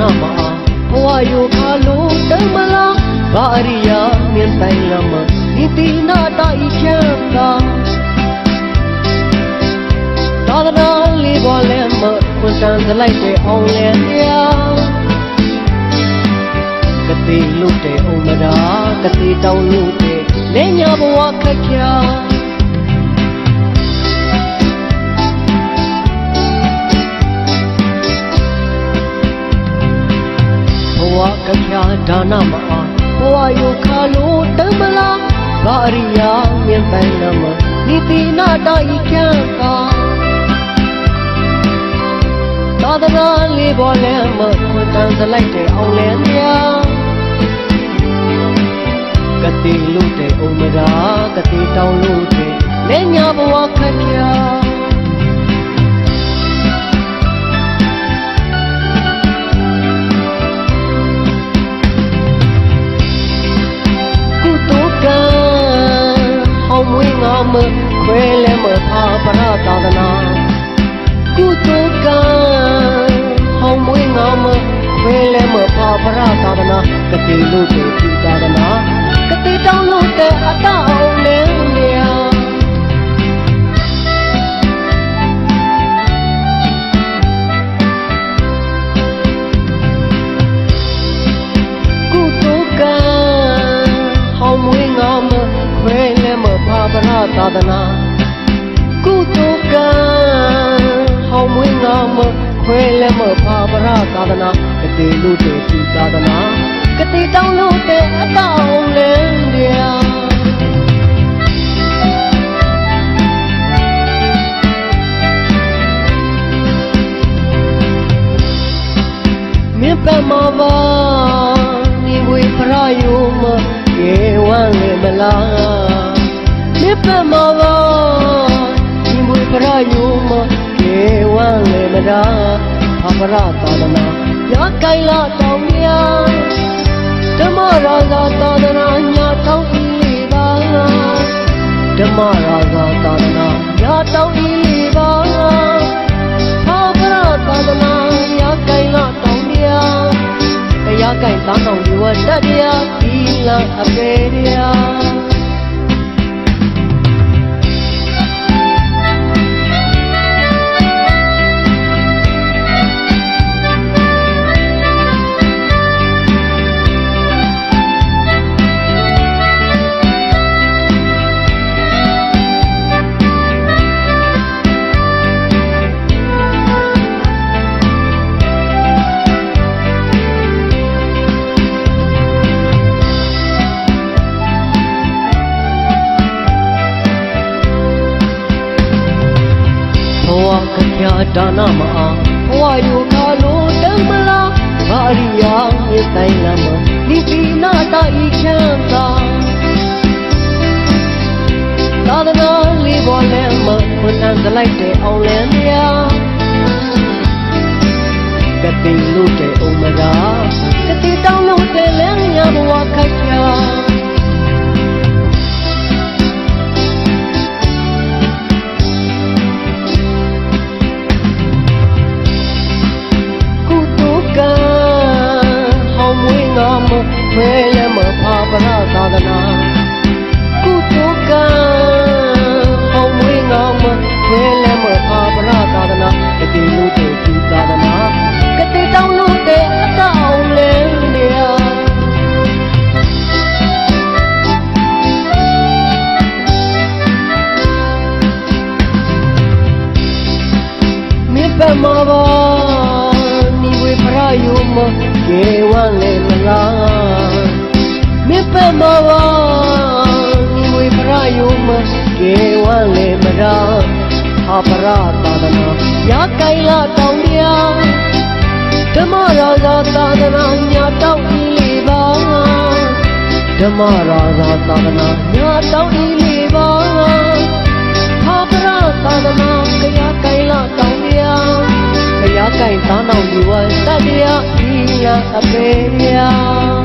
နမအားဘဝယောခါလို့တမလားဘာရိယာမြင်တိုင်လမဒီတိနာတိုင်ချမ်းသာသာသနာလေးပေါ်လဲမခွန်တန်စလိုက်တဲ့အောင်လဲတရားကတိလူတဲ့အောင်မရာကတိတောင်းလူတဲ့လဲညာဘဝခက်ချာ ဝကဖြာဒါနမအားဘဝယောခါလို့တမလားဘာရိယာမြင်ပိုင်နမနိတိနာတာဤချမ်းသာသာသနာလေးပေါ်လဲမခွန်တန်စလိုက်တဲ့အောင်လဲများကတိလို့တဲ့ဩမရာကတိတောင်းလို့တဲ့လက်ညာဘဝခက်ဖြာ မွေးငါမခွဲလဲမဖာပရသာသနာကုသိုလ်ကံဟောင်းမွေးငါမခွဲလဲမဖာပရသာသနာကတိလို့တဲ့ဒီသာသနာကတိတောင်းလို့တဲ့အတောင်းလဲနေ သာသနာကုသိုလ်ကံဟောင်းမွေးငါမခွဲလဲမဖာပရသာသနာကတိလို့တဲ့ဒီသာသနာကတိတောင်းလို့တဲ့အတောင်းလဲတရားမြတ်ပမဘာနိဝေဖရာယုမကေဝံလေမလားမြတ်ပမဘာနိဝေဖရာယုမကေဝံလေမလား အပရသာသနာရကိုင်လာတောင်းမြာဓမ္မရာဇာသာသနာညာတောင်းဤပါဓမ္မရာဇာသာသနာညာတောင်းဤပါသာပရသာသနာရကိုင်လာတောင်းတရားတရားကိုင်တောင်းတောင်းဒီဝတ္တရား ဒါနမအားဘဝယောကာလိုတမလားဘာရိယာမြေတိုင်းလမ်းမနိတိနာတာဤချမ်းသာသာသနာလေးပေါ်လဲမခွန်တန်စလိုက်တဲ့အောင်လဲများကတိလို့တဲ့ဩမရာကတိတောင်းလို့တဲ့လဲညာဘ မြစ်ပမောဘောနိဝေဖရာယုမကေဝံလေမလားမြစ်ပမောဘောနိဝေဖရာယုမကေဝံလေမလားအပရသာသနာရကိုင်လာတောင်းမြာဓမ္မရာဇာသာသနာညာတောင်းဤလေးပါဓမ္မရာဇာသာသနာညာတောင်းဤလေးပါဟာပရသာသနာ minha cabeça.